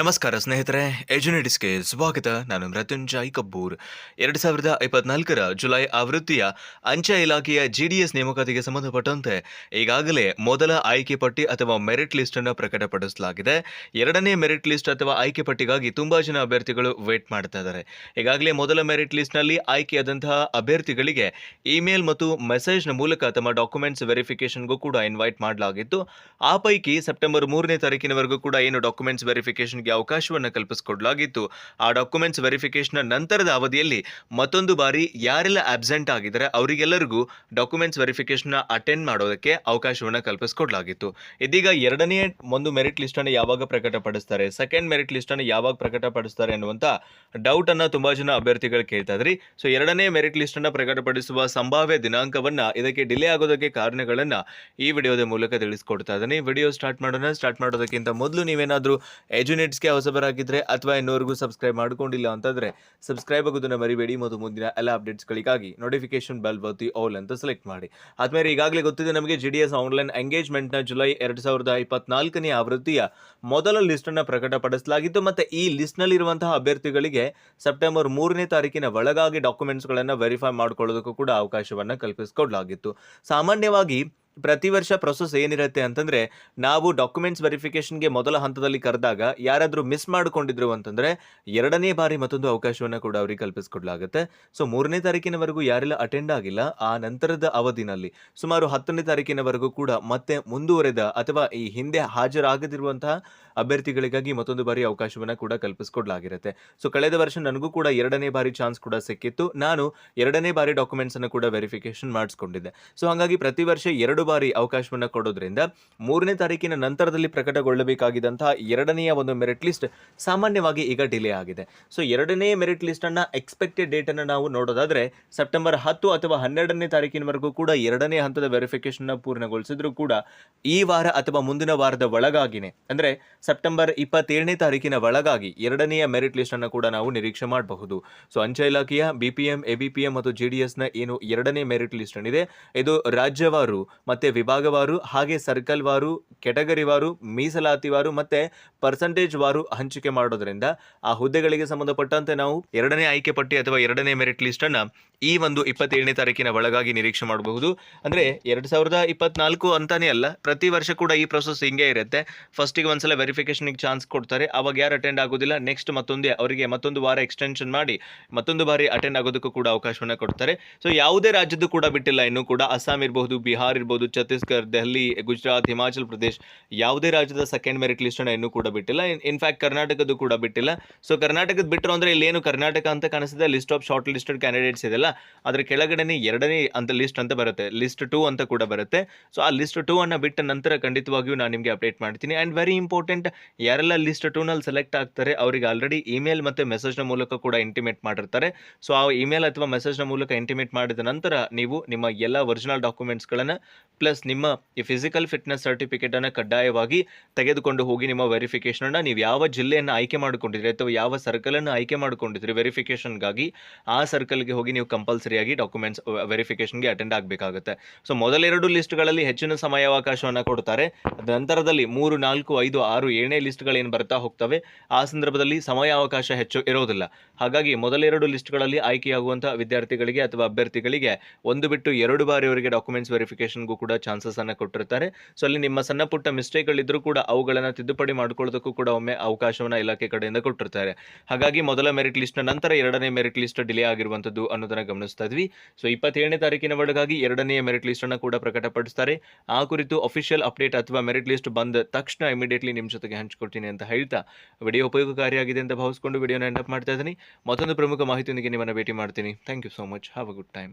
ನಮಸ್ಕಾರ ಸ್ನೇಹಿತರೆ ಎಜುನೆಟಿಸ್ಗೆ ಸ್ವಾಗತ. ನಾನು ಮೃತ್ಯುಂಜಯ್ ಕಬ್ಬೂರ್. ಎರಡು ಸಾವಿರದ ಇಪ್ಪತ್ನಾಲ್ಕರ ಜುಲೈ ಆವೃತ್ತಿಯ ಅಂಚೆ ಇಲಾಖೆಯ ಜಿಡಿಎಸ್ ನೇಮಕಾತಿಗೆ ಸಂಬಂಧಪಟ್ಟಂತೆ ಈಗಾಗಲೇ ಮೊದಲ ಆಯ್ಕೆ ಪಟ್ಟಿ ಅಥವಾ ಮೆರಿಟ್ ಲಿಸ್ಟ್ ಅನ್ನು ಪ್ರಕಟಪಡಿಸಲಾಗಿದೆ. ಎರಡನೇ ಮೆರಿಟ್ ಲಿಸ್ಟ್ ಅಥವಾ ಆಯ್ಕೆ ಪಟ್ಟಿಗಾಗಿ ತುಂಬಾ ಜನ ಅಭ್ಯರ್ಥಿಗಳು ವೇಟ್ ಮಾಡ್ತಾ ಇದ್ದಾರೆ. ಈಗಾಗಲೇ ಮೊದಲ ಮೆರಿಟ್ ಲಿಸ್ಟ್ನಲ್ಲಿ ಆಯ್ಕೆಯಾದಂತಹ ಅಭ್ಯರ್ಥಿಗಳಿಗೆ ಇಮೇಲ್ ಮತ್ತು ಮೆಸೇಜ್ನ ಮೂಲಕ ತಮ್ಮ ಡಾಕ್ಯುಮೆಂಟ್ಸ್ ವೆರಿಫಿಕೇಶನ್ಗೂ ಕೂಡ ಇನ್ವೈಟ್ ಮಾಡಲಾಗಿತ್ತು. ಆ ಪೈಕಿ ಸೆಪ್ಟೆಂಬರ್ ಮೂರನೇ ತಾರೀಕಿನವರೆಗೂ ಕೂಡ ಏನು ಡಾಕ್ಯುಮೆಂಟ್ಸ್ ವೆರಿಫಿಕೇಶನ್ಗೆ ಅವಕಾಶವನ್ನು ಕಲ್ಪಿಸಿಕೊಡಲಾಗಿತ್ತು. ಆ ಡಾಕ್ಯುಮೆಂಟ್ಸ್ ವೆರಿಫಿಕೇಶನ್ ನಂತರದ ಅವಧಿಯಲ್ಲಿ ಮತ್ತೊಂದು ಬಾರಿ ಯಾರೆಲ್ಲ ಆಬ್ಸೆಂಟ್ ಆಗಿದ್ದಾರೆ ಅವರಿಗೆಲ್ಲರಿಗೂ ಡಾಕ್ಯುಮೆಂಟ್ಸ್ ವೆರಿಫಿಕೇಶನ್ ಅಟೆಂಡ್ ಮಾಡೋದಕ್ಕೆ ಅವಕಾಶವನ್ನು ಕಲ್ಪಿಸಿಕೊಡಲಾಗಿತ್ತು. ಇದೀಗ ಎರಡನೇ ಒಂದು ಮೆರಿಟ್ ಲಿಸ್ಟ್ ಅನ್ನು ಯಾವಾಗ ಪ್ರಕಟಪಡಿಸ್ತಾರೆ? ಸೆಕೆಂಡ್ ಮೆರಿಟ್ ಲಿಸ್ಟ್ ಅನ್ನು ಯಾವಾಗ ಪ್ರಕಟಪಡಿಸ್ತಾರೆ ಅನ್ನುವಂತ ಡೌಟ್ ಅನ್ನು ತುಂಬಾ ಜನ ಅಭ್ಯರ್ಥಿಗಳು ಕೇಳ್ತಾ ಇದ್ರಿ. ಸೊ ಎರಡನೇ ಮೆರಿಟ್ ಲಿಸ್ಟ್ ಅನ್ನ ಪ್ರಕಟಪಡಿಸುವ ಸಂಭಾವ್ಯ ದಿನಾಂಕವನ್ನ ಇದಕ್ಕೆ ಡಿಲೇ ಆಗೋದಕ್ಕೆ ಕಾರಣಗಳನ್ನ ಈ ವಿಡಿಯೋದ ಮೂಲಕ ತಿಳಿಸ್ಕೊಡ್ತಾ ಇದ್ದೀನಿ. ವಿಡಿಯೋ ಸ್ಟಾರ್ಟ್ ಮಾಡೋಣ. ಸ್ಟಾರ್ಟ್ ಮಾಡೋದಕ್ಕಿಂತ ಮೊದಲು ನೀವೇನಾದ್ರೂ ಎಜುನೇಟ್ಸ್ಗೆ ಹೊಸಬರಾಗಿದ್ದರೆ ಅಥವಾ ಇನ್ನೂವರೆಗೂ ಸಬ್ಸ್ಕ್ರೈಬ್ ಮಾಡ್ಕೊಂಡಿಲ್ಲ ಅಂತಂದರೆ ಸಬ್ಸ್ಕ್ರೈಬ್ ಆಗೋದನ್ನು ಮರಿಬೇಡಿ. ಮತ್ತು ಮುಂದಿನ ಎಲ್ಲ ಅಪ್ಡೇಟ್ಸ್ಗಳಿಗಾಗಿ ನೋಟಿಫಿಕೇಶನ್ ಬೆಲ್ ಒತ್ತಿ ಆಲ್ ಅಂತ ಸೆಲೆಕ್ಟ್ ಮಾಡಿ. ಆದಮೇಲೆ ಈಗಾಗಲೇ ಗೊತ್ತಿದೆ ನಮಗೆ ಜಿ ಡಿ ಎಸ್ ಆನ್ಲೈನ್ ಎಂಗೇಜ್ಮೆಂಟ್ನ ಜುಲೈ ಎರಡು ಸಾವಿರದ ಇಪ್ಪತ್ನಾಲ್ಕನೇ ಆವೃತ್ತಿಯ ಮೊದಲ ಲಿಸ್ಟನ್ನು ಪ್ರಕಟಪಡಿಸಲಾಗಿತ್ತು. ಮತ್ತು ಈ ಲಿಸ್ಟ್ನಲ್ಲಿರುವಂತಹ ಅಭ್ಯರ್ಥಿಗಳಿಗೆ ಸೆಪ್ಟೆಂಬರ್ ಮೂರನೇ ತಾರೀಕಿನ ಒಳಗಾಗಿ ಡಾಕ್ಯುಮೆಂಟ್ಸ್ಗಳನ್ನು ವೆರಿಫೈ ಮಾಡ್ಕೊಳ್ಳೋದಕ್ಕೂ ಕೂಡ ಅವಕಾಶವನ್ನು ಕಲ್ಪಿಸಿಕೊಡಲಾಗಿತ್ತು. ಸಾಮಾನ್ಯವಾಗಿ ಪ್ರತಿ ವರ್ಷ ಪ್ರೊಸೆಸ್ ಏನಿರುತ್ತೆ ಅಂತಂದ್ರೆ, ನಾವು ಡಾಕ್ಯುಮೆಂಟ್ಸ್ ವೆರಿಫಿಕೇಷನ್ಗೆ ಮೊದಲ ಹಂತದಲ್ಲಿ ಕರೆದಾಗ ಯಾರಾದರೂ ಮಿಸ್ ಮಾಡಿಕೊಂಡಿದ್ರು ಅಂತಂದ್ರೆ, ಎರಡನೇ ಬಾರಿ ಮತ್ತೊಂದು ಅವಕಾಶವನ್ನು ಕೂಡ ಅವರಿಗೆ ಕಲ್ಪಿಸಿಕೊಡ್ಲಾಗುತ್ತೆ. ಸೊ ಮೂರನೇ ತಾರೀಕಿನವರೆಗೂ ಯಾರೆಲ್ಲ ಅಟೆಂಡ್ ಆಗಿಲ್ಲ, ಆ ನಂತರದ ಅವಧಿನಲ್ಲಿ, ಸುಮಾರು ಹತ್ತನೇ ತಾರೀಕಿನವರೆಗೂ ಕೂಡ ಮತ್ತೆ ಮುಂದುವರೆದ ಅಥವಾ ಈ ಹಿಂದೆ ಹಾಜರಾಗದಿರುವಂತಹ ಅಭ್ಯರ್ಥಿಗಳಿಗಾಗಿ ಮತ್ತೊಂದು ಬಾರಿ ಅವಕಾಶವನ್ನು ಕೂಡ ಕಲ್ಪಿಸಿಕೊಡ್ಲಾಗಿರುತ್ತೆ. ಸೊ ಕಳೆದ ವರ್ಷ ನನಗೂ ಕೂಡ ಎರಡನೇ ಬಾರಿ ಚಾನ್ಸ್ ಕೂಡ ಸಿಕ್ಕಿತ್ತು. ನಾನು ಎರಡನೇ ಬಾರಿ ಡಾಕ್ಯುಮೆಂಟ್ಸ್ ಅನ್ನು ಕೂಡ ವೆರಿಫಿಕೇಶನ್ ಮಾಡಿಸ್ಕೊಂಡಿದ್ದೆ. ಸೊ ಹಾಗಾಗಿ ಪ್ರತಿ ವರ್ಷ ಎರಡು ಬಾರಿ ಅವಕಾಶವನ್ನು ಕೊಡೋದ್ರಿಂದ ಮೂರನೇ ತಾರೀಕಿನ ನಂತರದಲ್ಲಿ ಪ್ರಕಟಗೊಳ್ಳಬೇಕಾಗಿದ್ದಂತಹ ಎರಡನೆಯ ಒಂದು ಮೆರಿಟ್ ಲಿಸ್ಟ್ ಸಾಮಾನ್ಯವಾಗಿ ಈಗ ಡಿಲೇ ಆಗಿದೆ. ಸೊ ಎರಡನೇ ಮೆರಿಟ್ ಲಿಸ್ಟ್ ಅನ್ನ ಎಕ್ಸ್ಪೆಕ್ಟೆಡ್ ಡೇಟ್ ಅನ್ನು ನಾವು ನೋಡೋದಾದ್ರೆ ಸೆಪ್ಟೆಂಬರ್ ಹತ್ತು ಅಥವಾ ಹನ್ನೆರಡನೇ ತಾರೀಕಿನವರೆಗೂ ಕೂಡ ಎರಡನೇ ಹಂತದ ವೆರಿಫಿಕೇಶನ್ ಪೂರ್ಣಗೊಳಿಸಿದ್ರು ಕೂಡ ಈ ವಾರ ಅಥವಾ ಮುಂದಿನ ವಾರದ ಒಳಗಾಗಿನೇ, ಅಂದ್ರೆ ಸೆಪ್ಟೆಂಬರ್ ಇಪ್ಪತ್ತೇಳನೇ ತಾರೀಕಿನ ಒಳಗಾಗಿ ಎರಡನೆಯ ಮೆರಿಟ್ ಲಿಸ್ಟ್ ಅನ್ನು ಕೂಡ ನಾವು ನಿರೀಕ್ಷೆ ಮಾಡಬಹುದು. ಸೊ ಅಂಚೆ ಇಲಾಖೆಯ ಬಿಪಿಎಂ ಎಬಿಪಿಎಂ ಮತ್ತು ಜೆ ಡಿ ಎಸ್ನ ಏನು ಎರಡನೇ ಮೆರಿಟ್ ಲಿಸ್ಟ್ ಏನಿದೆ ಇದು ರಾಜ್ಯವಾರು ಮತ್ತೆ ವಿಭಾಗವಾರು ಹಾಗೆ ಸರ್ಕಲ್ವಾರು ಕೆಟಗರಿವಾರು ಮೀಸಲಾತಿವಾರು ಮತ್ತು ಪರ್ಸೆಂಟೇಜ್ ವಾರು ಹಂಚಿಕೆ ಮಾಡೋದ್ರಿಂದ ಆ ಹುದ್ದೆಗಳಿಗೆ ಸಂಬಂಧಪಟ್ಟಂತೆ ನಾವು ಎರಡನೇ ಆಯ್ಕೆ ಪಟ್ಟಿ ಅಥವಾ ಎರಡನೇ ಮೆರಿಟ್ ಲಿಸ್ಟ್ ಅನ್ನ ಈ ಒಂದು ಇಪ್ಪತ್ತೇಳನೇ ತಾರೀಕಿನ ಒಳಗಾಗಿ ನಿರೀಕ್ಷೆ ಮಾಡಬಹುದು. ಅಂದ್ರೆ ಎರಡು ಸಾವಿರದ ಇಪ್ಪತ್ನಾಲ್ಕು ಅಂತಾನೆ ಅಲ್ಲ, ಪ್ರತಿ ವರ್ಷ ಕೂಡ ಈ ಪ್ರೊಸೆಸ್ ಹಿಂಗೆ ಇರುತ್ತೆ. ಫಸ್ಟಿಗೆ ಒಂದ್ಸಲ ವೆರಿಫಿಕೇಶನ್ಗೆ ಚಾನ್ಸ್ ಕೊಡ್ತಾರೆ. ಅವಾಗ ಯಾರು ಅಟೆಂಡ್ ಆಗೋದಿಲ್ಲ ನೆಕ್ಸ್ಟ್ ಮತ್ತೊಂದೇ ಅವರಿಗೆ ಮತ್ತೊಂದು ವಾರ ಎಕ್ಸ್ಟೆನ್ಷನ್ ಮಾಡಿ ಮತ್ತೊಂದು ಬಾರಿ ಅಟೆಂಡ್ ಆಗೋದಕ್ಕೂ ಕೂಡ ಅವಕಾಶವನ್ನು ಕೊಡ್ತಾರೆ. ಸೊ ಯಾವುದೇ ರಾಜ್ಯದ್ದು ಕೂಡ ಬಿಟ್ಟಿಲ್ಲ, ಇನ್ನೂ ಕೂಡ. ಅಸ್ಸಾಂ ಇರಬಹುದು, ಬಿಹಾರ್ ಇರ್ಬೋದು ಛತ್ತೀಸ್ಗಢ, ದೆಹಲಿ, ಗುಜರಾತ್, ಹಿಮಾಚಲ್ ಪ್ರದೇಶ್ ಯಾವುದೇ ರಾಜ್ಯದ ಸೆಕೆಂಡ್ ಮೆರಿಟ್ ಲಿಸ್ಟ್ ಅನ್ನು ಇನ್ನೂ ಕೂಡ ಬಿಟ್ಟಿಲ್ಲ. ಇನ್ಫ್ಯಾಕ್ಟ್ ಕರ್ನಾಟಕದ್ದು ಕೂಡ ಬಿಟ್ಟಿಲ್ಲ. ಸೊ ಕರ್ನಾಟಕದ ಬಿಟ್ಟರು ಅಂದ್ರೆ ಇಲ್ಲೇನು ಕರ್ನಾಟಕ ಅಂತ ಕಾಣಿಸಿದೆ list of shortlisted candidates ಇದೆಲ್ಲ. ಅದರ ಕೆಳಗಡೆನೆ ಎರಡನೇ ಅಂತ ಲಿಸ್ಟ್ ಅಂತ ಬರುತ್ತೆ. ಲಿಸ್ಟ್ ಟೂ ಅಂತ ಕೂಡ ಬರುತ್ತೆ. ಸೊ ಆ ಲಿಸ್ಟ್ ಟೂ ಅನ್ನು ಬಿಟ್ಟ ನಂತರ ಖಂಡಿತವಾಗಿಯೂ ನಾನು ನಿಮಗೆ ಅಪ್ಡೇಟ್ ಮಾಡ್ತೀನಿ. ಆ್ಯಂಡ್ ವೆರಿ ಇಂಪಾರ್ಟೆಂಟ್ ಯಾರೆಲ್ಲ ಲಿಸ್ಟ್ ಟೂನಲ್ಲಿ ಸೆಲೆಕ್ಟ್ ಆಗ್ತಾರೆ, ಅವರಿಗೆ ಆಲ್ರೆಡಿ ಇಮೇಲ್ ಮತ್ತು ಮೆಸೇಜ್ನ ಮೂಲಕ ಕೂಡ ಇಂಟಿಮೇಟ್ ಮಾಡಿರ್ತಾರೆ. ಸೊ ಆ ಇಮೇಲ್ ಅಥವಾ ಮೆಸೇಜ್ನ ಮೂಲಕ ಇಂಟಿಮೇಟ್ ಮಾಡಿದ ನಂತರ ನೀವು ನಿಮ್ಮ ಎಲ್ಲ ಒರಿಜಿನಲ್ ಡಾಕ್ಯುಮೆಂಟ್ಸ್ಗಳನ್ನು ಪ್ಲಸ್ ನಿಮ್ಮ ಈ ಫಿಸಿಕಲ್ ಫಿಟ್ನೆಸ್ ಸರ್ಟಿಫಿಕೇಟನ್ನು ಕಡ್ಡಾಯವಾಗಿ ತೆಗೆದುಕೊಂಡು ಹೋಗಿ ನಿಮ್ಮ ವೆರಿಫಿಕೇಷನನ್ನು ನೀವು ಯಾವ ಜಿಲ್ಲೆಯನ್ನು ಆಯ್ಕೆ ಮಾಡಿಕೊಂಡಿದ್ರಿ ಅಥವಾ ಯಾವ ಸರ್ಕಲನ್ನು ಆಯ್ಕೆ ಮಾಡಿಕೊಂಡಿದ್ರಿ ವೆರಿಫಿಕೇಷನ್ಗಾಗಿ ಆ ಸರ್ಕಲ್ಗೆ ಹೋಗಿ ನೀವು ಕಂಪಲ್ಸರಿಯಾಗಿ ಡಾಕ್ಯುಮೆಂಟ್ಸ್ ವೆರಿಫಿಕೇಷನ್ಗೆ ಅಟೆಂಡ್ ಆಗಬೇಕಾಗುತ್ತೆ. ಸೊ ಮೊದಲೆರಡು ಲಿಸ್ಟ್ಗಳಲ್ಲಿ ಹೆಚ್ಚಿನ ಸಮಯಾವಕಾಶವನ್ನು ಕೊಡ್ತಾರೆ. ನಂತರದಲ್ಲಿ ಮೂರು, ನಾಲ್ಕು, ಐದು, ಆರು, ಏಳನೇ ಲಿಸ್ಟ್ಗಳೇನು ಬರ್ತಾ ಹೋಗ್ತವೆ. ಆ ಸಂದರ್ಭದಲ್ಲಿ ಸಮಯಾವಕಾಶ ಹೆಚ್ಚು ಇರೋದಿಲ್ಲ. ಹಾಗಾಗಿ ಮೊದಲೆರಡು ಲಿಸ್ಟ್ಗಳಲ್ಲಿ ಆಯ್ಕೆಯಾಗುವಂಥ ವಿದ್ಯಾರ್ಥಿಗಳಿಗೆ ಅಥವಾ ಅಭ್ಯರ್ಥಿಗಳಿಗೆ ಒಂದು ಬಿಟ್ಟು ಎರಡು ಬಾರಿ ಅವರಿಗೆ ಡಾಕ್ಯುಮೆಂಟ್ಸ್ ವೆರಿಫಿಕೇಷನ್ಗೂ ಕೂಡ ಚಾನ್ಸಸ್ ಅನ್ನ ಕೊಟ್ಟಿರ್ತಾರೆ. ಸೊ ಅಲ್ಲಿ ನಿಮ್ಮ ಸಣ್ಣ ಪುಟ್ಟ ಮಿಸ್ಟೇಕ್ಗಳಿದ್ರೂ ಕೂಡ ಅವುಗಳನ್ನು ತಿದ್ದುಪಡಿ ಮಾಡ್ಕೊಳ್ಳೋದಕ್ಕೂ ಕೂಡ ಒಮ್ಮೆ ಅವಕಾಶವನ್ನ ಇಲಾಖೆ ಕಡೆಯಿಂದ ಕೊಟ್ಟಿರ್ತಾರೆ. ಹಾಗಾಗಿ ಮೊದಲ ಮೆರಿಟ್ ಲಿಸ್ಟ್ನ ನಂತರ ಎರಡನೇ ಮೆರಿಟ್ ಲಿಸ್ಟ್ ಡಿಲೇ ಆಗಿರುವಂಥದ್ದು ಅನ್ನೋದನ್ನ ಗಮನಿಸ್ತಾ ಇದ್ವಿ. ಸೊ ಇಪ್ಪತ್ತೇಳನೇ ತಾರೀಕಿನ ಒಳಗಾಗಿ ಎರಡನೇ ಮೆರಿಟ್ ಲಿಸ್ಟ್ ಅನ್ನ ಕೂಡ ಪ್ರಕಟಪಡಿಸ್ತಾರೆ. ಆ ಕುರಿತು ಅಫಿಷಿಯಲ್ ಅಪ್ಡೇಟ್ ಅಥವಾ ಮೆರಿಟ್ ಲಿಸ್ಟ್ ಬಂದ ತಕ್ಷಣ ಇಮಿಡಿಯೇಟ್ಲಿ ನಿಮ್ಮ ಜೊತೆಗೆ ಹಂಚಿಕೊಡ್ತೀನಿ ಅಂತ ಹೇಳ್ತಾ ವಿಡಿಯೋ ಉಪಯೋಗಕಾರಿಯಾಗಿದೆ ಅಂತ ಭಾವಿಸ್ಕೊಂಡು ವಿಡಿಯೋನ ಎಂಡಪ್ ಮಾಡ್ತಾ ಇದ್ದೀನಿ. ಮತ್ತೊಂದು ಪ್ರಮುಖ ಮಾಹಿತಿಯೊಂದಿಗೆ ನಿಮ್ಮನ್ನು ಭೇಟಿ ಮಾಡ್ತೀನಿ. Thank you so much have a good time